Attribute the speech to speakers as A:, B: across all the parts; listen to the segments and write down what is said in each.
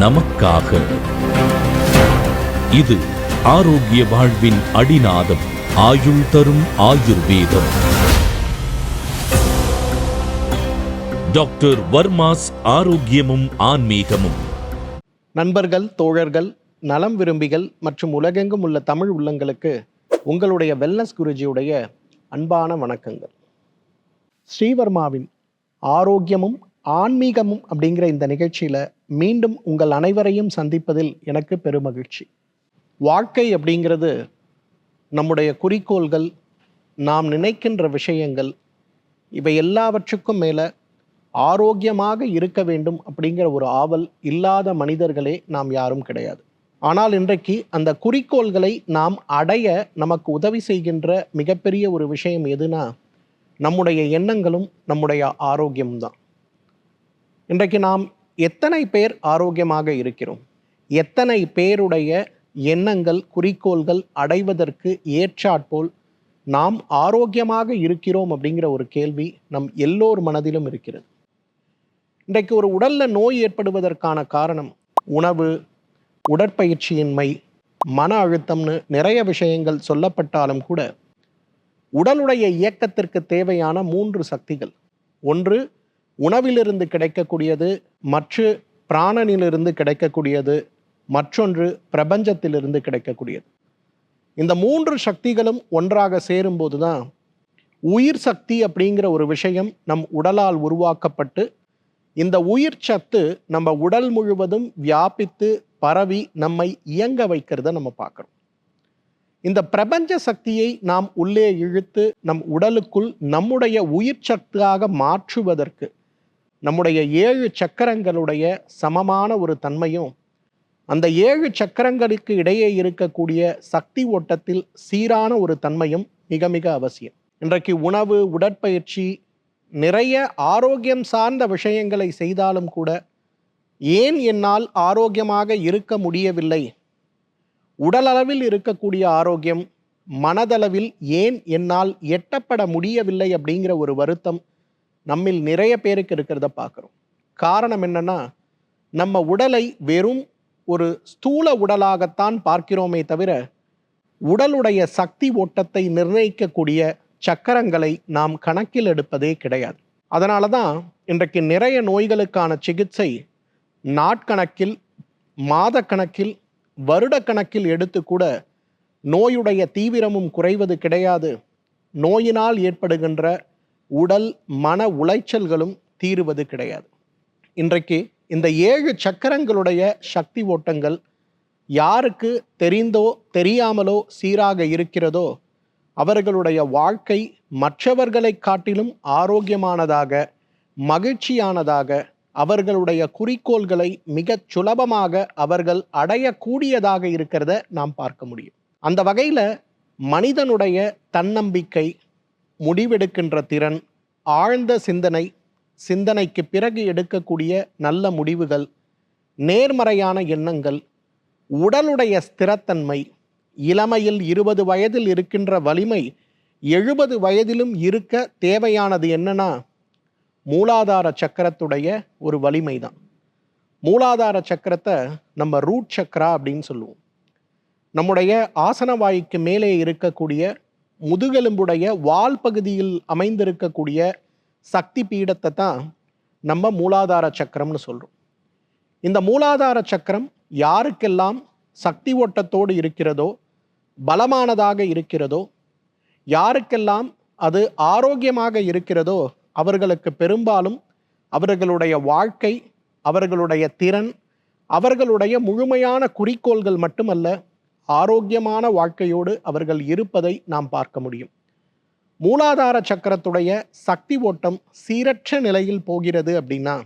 A: நமக்காக. இது ஆரோக்கிய வாழ்வின் அடிநாதம் ஆயுள் தரும் ஆயுர்வேதம். டாக்டர் வர்மாஸ் ஆரோக்கியமும் ஆன்மீகமும்.
B: நண்பர்கள் தோழர்கள் நலம் விரும்பிகள் மற்றும் உலகெங்கும் உள்ள தமிழ் உள்ளங்களுக்கு உங்களுடைய வெல்னஸ் குருஜியுடைய அன்பான வணக்கங்கள். ஸ்ரீவர்மாவின் ஆரோக்கியமும் ஆன்மீகமும் அப்படிங்கிற இந்த நிகழ்ச்சியில் மீண்டும் உங்கள் அனைவரையும் சந்திப்பதில் எனக்கு பெருமகிழ்ச்சி. வாழ்க்கை அப்படிங்கிறது நம்முடைய குறிக்கோள்கள் நாம் நினைக்கின்ற விஷயங்கள் இவை எல்லாவற்றுக்கும் மேலே ஆரோக்கியமாக இருக்க வேண்டும் அப்படிங்கிற ஒரு ஆவல் இல்லாத மனிதர்களே நாம் யாரும் கிடையாது. ஆனால் இன்றைக்கு அந்த குறிக்கோள்களை நாம் அடைய நமக்கு உதவி செய்கின்ற மிகப்பெரிய ஒரு விஷயம் எதுனா நம்முடைய எண்ணங்களும் நம்முடைய ஆரோக்கியமும் தான் இன்றைக்கு நாம் எத்தனை பேர் ஆரோக்கியமாக இருக்கிறோம்? எத்தனை பேருடைய எண்ணங்கள் குறிக்கோள்கள் அடைவதற்கு ஏற்றாற்போல் நாம் ஆரோக்கியமாக இருக்கிறோம் அப்படிங்கிற ஒரு கேள்வி நம் எல்லோர் மனதிலும் இருக்கிறது. இன்றைக்கு ஒரு உடலில் நோய் ஏற்படுவதற்கான காரணம் உணவு உடற்பயிற்சியின்மை மன அழுத்தம்னு நிறைய விஷயங்கள் சொல்லப்பட்டாலும் கூட உடலுடைய இயக்கத்திற்கு தேவையான மூன்று சக்திகள். ஒன்று உணவிலிருந்து கிடைக்கக்கூடியது மற்ற பிராணனிலிருந்து கிடைக்கக்கூடியது மற்றொன்று பிரபஞ்சத்திலிருந்து கிடைக்கக்கூடியது. இந்த மூன்று சக்திகளும் ஒன்றாக சேரும்போது தான் உயிர் சக்தி அப்படிங்கிற ஒரு விஷயம் நம் உடலால் உருவாக்கப்பட்டு இந்த உயிர் சத்து நம்ம உடல் முழுவதும் வியாபித்து பரவி நம்மை இயங்க வைக்கிறத நம்ம பார்க்குறோம். இந்த பிரபஞ்ச சக்தியை நாம் உள்ளே இழுத்து நம் உடலுக்குள் நம்முடைய உயிர் சக்தியாக மாற்றுவதற்கு நம்முடைய ஏழு சக்கரங்களுடைய சமமான ஒரு தன்மையும் அந்த ஏழு சக்கரங்களுக்கு இடையே இருக்கக்கூடிய சக்தி ஓட்டத்தில் சீரான ஒரு தன்மையும் மிக மிக அவசியம். இன்றைக்கு உணவு உடற்பயிற்சி நிறைய ஆரோக்கியம் சார்ந்த விஷயங்களை செய்தாலும் கூட ஏன் என்னால் ஆரோக்கியமாக இருக்க முடியவில்லை? உடலளவில் இருக்கக்கூடிய ஆரோக்கியம் மனதளவில் ஏன் என்னால் எட்டப்பட முடியவில்லை அப்படிங்கிற ஒரு வருத்தம் நம்மில் நிறைய பேருக்கு இருக்கிறத பார்க்குறோம். காரணம் என்னன்னா நம்ம உடலை வெறும் ஒரு ஸ்தூல உடலாகத்தான் பார்க்கிறோமே தவிர உடலுடைய சக்தி ஓட்டத்தை நிர்ணயிக்கக்கூடிய சக்கரங்களை நாம் கணக்கில் எடுப்பதே கிடையாது. அதனால தான் இன்றைக்கு நிறைய நோய்களுக்கான சிகிச்சை நாட்கணக்கில் மாதக்கணக்கில் வருடக்கணக்கில் எடுத்து கூட நோயுடைய தீவிரமும் குறைவது கிடையாது. நோயினால் ஏற்படுகின்ற உடல் மன உளைச்சல்களும் தீருவது கிடையாது. இன்றைக்கு இந்த ஏழு சக்கரங்களுடைய சக்தி ஓட்டங்கள் யாருக்கு தெரிந்தோ தெரியாமலோ சீராக இருக்கிறதோ அவர்களுடைய வாழ்க்கை மற்றவர்களை காட்டிலும் ஆரோக்கியமானதாக மகிழ்ச்சியானதாக அவர்களுடைய குறிக்கோள்களை மிகச் சுலபமாக அவர்கள் அடையக்கூடியதாக இருக்கிறத நாம் பார்க்க முடியும். அந்த வகையில் மனிதனுடைய தன்னம்பிக்கை முடிவெடுக்கின்ற திறன் ஆழ்ந்த சிந்தனை சிந்தனைக்கு பிறகு எடுக்கக்கூடிய நல்ல முடிவுகள் நேர்மறையான எண்ணங்கள் உடலுடைய ஸ்திரத்தன்மை இளமையில் இருபது வயதில் இருக்கின்ற வலிமை எழுபது வயதிலும் இருக்க தேவையானது என்னன்னா மூலாதார சக்கரத்துடைய ஒரு வலிமை தான் மூலாதார சக்கரத்தை நம்ம ரூட் சக்கரா அப்படின்னு சொல்லுவோம். நம்முடைய ஆசனவாய்க்கு மேலே இருக்கக்கூடிய முதுகெலும்புடைய வால் பகுதியில் அமைந்திருக்கக்கூடிய சக்தி பீடத்தை தான் நம்ம மூலாதார சக்கரம்னு சொல்கிறோம் இந்த மூலாதார சக்கரம் யாருக்கெல்லாம் சக்தி ஓட்டத்தோடு இருக்கிறதோ பலமானதாக இருக்கிறதோ யாருக்கெல்லாம் அது ஆரோக்கியமாக இருக்கிறதோ அவர்களுக்கு பெரும்பாலும் அவர்களுடைய வாழ்க்கை அவர்களுடைய திறன் அவர்களுடைய முழுமையான குறிக்கோள்கள் மட்டுமல்ல ஆரோக்கியமான வாழ்க்கையோடு அவர்கள் இருப்பதை நாம் பார்க்க முடியும். மூலாதார சக்கரத்துடைய சக்தி ஓட்டம் சீரற்ற நிலையில் போகிறது அப்படின்னா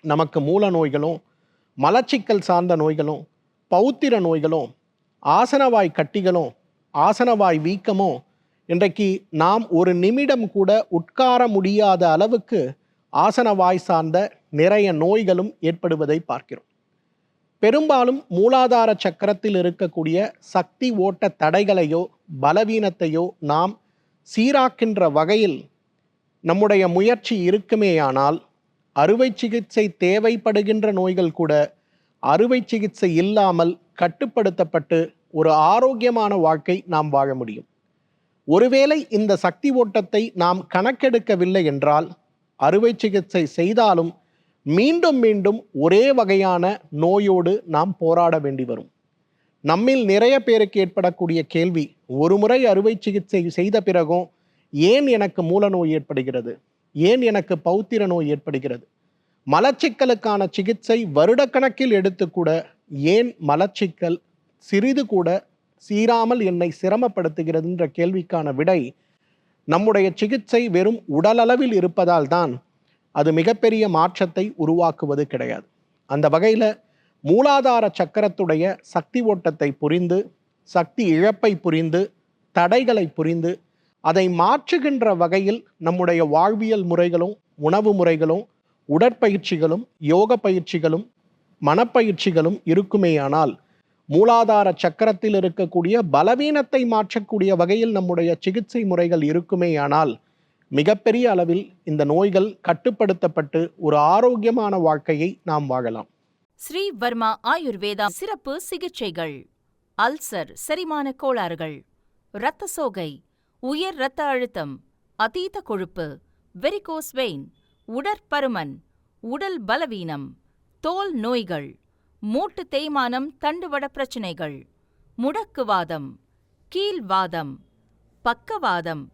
B: நமக்கு மூல நோய்களும் மலச்சிக்கல் சார்ந்த நோய்களும் பௌத்திர நோய்களும் ஆசனவாய் கட்டிகளும் ஆசனவாய் வீக்கமும் இன்றைக்கு நாம் ஒரு நிமிடம் கூட உட்கார முடியாத அளவுக்கு ஆசனவாய் சார்ந்த நிறைய நோய்களும் ஏற்படுவதை பார்க்கிறோம். பெரும்பாலும் மூலாதார சக்கரத்தில் இருக்கக்கூடிய சக்தி ஓட்ட தடைகளையோ பலவீனத்தையோ நாம் சீராக்கின்ற வகையில் நம்முடைய முயற்சி இருக்குமேயானால் அறுவை சிகிச்சை தேவைப்படுகின்ற நோய்கள் கூட அறுவை சிகிச்சை இல்லாமல் கட்டுப்படுத்தப்பட்டு ஒரு ஆரோக்கியமான வாழ்க்கை நாம் வாழ முடியும். ஒருவேளை இந்த சக்தி ஓட்டத்தை நாம் கணக்கெடுக்கவில்லை என்றால் அறுவை சிகிச்சை செய்தாலும் மீண்டும் மீண்டும் ஒரே வகையான நோயோடு நாம் போராட வேண்டி வரும். நம்மில் நிறைய பேருக்கு ஏற்படக்கூடிய கேள்வி ஒரு முறை அறுவை சிகிச்சை செய்த பிறகும் ஏன் எனக்கு மூல நோய் ஏற்படுகிறது? ஏன் எனக்கு பௌத்திர நோய் ஏற்படுகிறது? மலச்சிக்கலுக்கான சிகிச்சை வருடக்கணக்கில் எடுத்து கூட ஏன் மலச்சிக்கல் சிறிது கூட சீராமல் என்னை சிரமப்படுத்துகிறதுன்ற கேள்விக்கான விடை நம்முடைய சிகிச்சை வெறும் உடலளவில் இருப்பதால் தான் அது மிகப்பெரிய மாற்றத்தை உருவாக்குவது கிடையாது. அந்த வகையில் மூலாதார சக்கரத்துடைய சக்தி ஓட்டத்தை புரிந்து சக்தி இழப்பை புரிந்து தடைகளை புரிந்து அதை மாற்றுகின்ற வகையில் நம்முடைய வாழ்வியல் முறைகளும் உணவு முறைகளும் உடற்பயிற்சிகளும் யோக பயிற்சிகளும் மனப்பயிற்சிகளும் இருக்குமேயானால் மூலாதார சக்கரத்தில் இருக்கக்கூடிய பலவீனத்தை மாற்றக்கூடிய வகையில் நம்முடைய சிகிச்சை முறைகள் இருக்குமேயானால் மிகப்பெரிய அளவில் இந்த நோய்கள் கட்டுப்படுத்தப்பட்டு ஒரு ஆரோக்கியமான வாழ்க்கையை நாம் வாழலாம்.
C: ஸ்ரீ வர்மா ஆயுர்வேதா சிறப்பு சிகிச்சைகள். அல்சர் செரிமான கோளாறுகள். இரத்த சோகை உயர் இரத்த அழுத்தம் அதீத கொழுப்பு வெரிகோஸ் வெயின் உடற்பருமன் உடல் பலவீனம் தோல் நோய்கள் மூட்டு தேய்மானம் தண்டுவட பிரச்சினைகள் முடக்குவாதம் கீழ்வாதம் பக்கவாதம்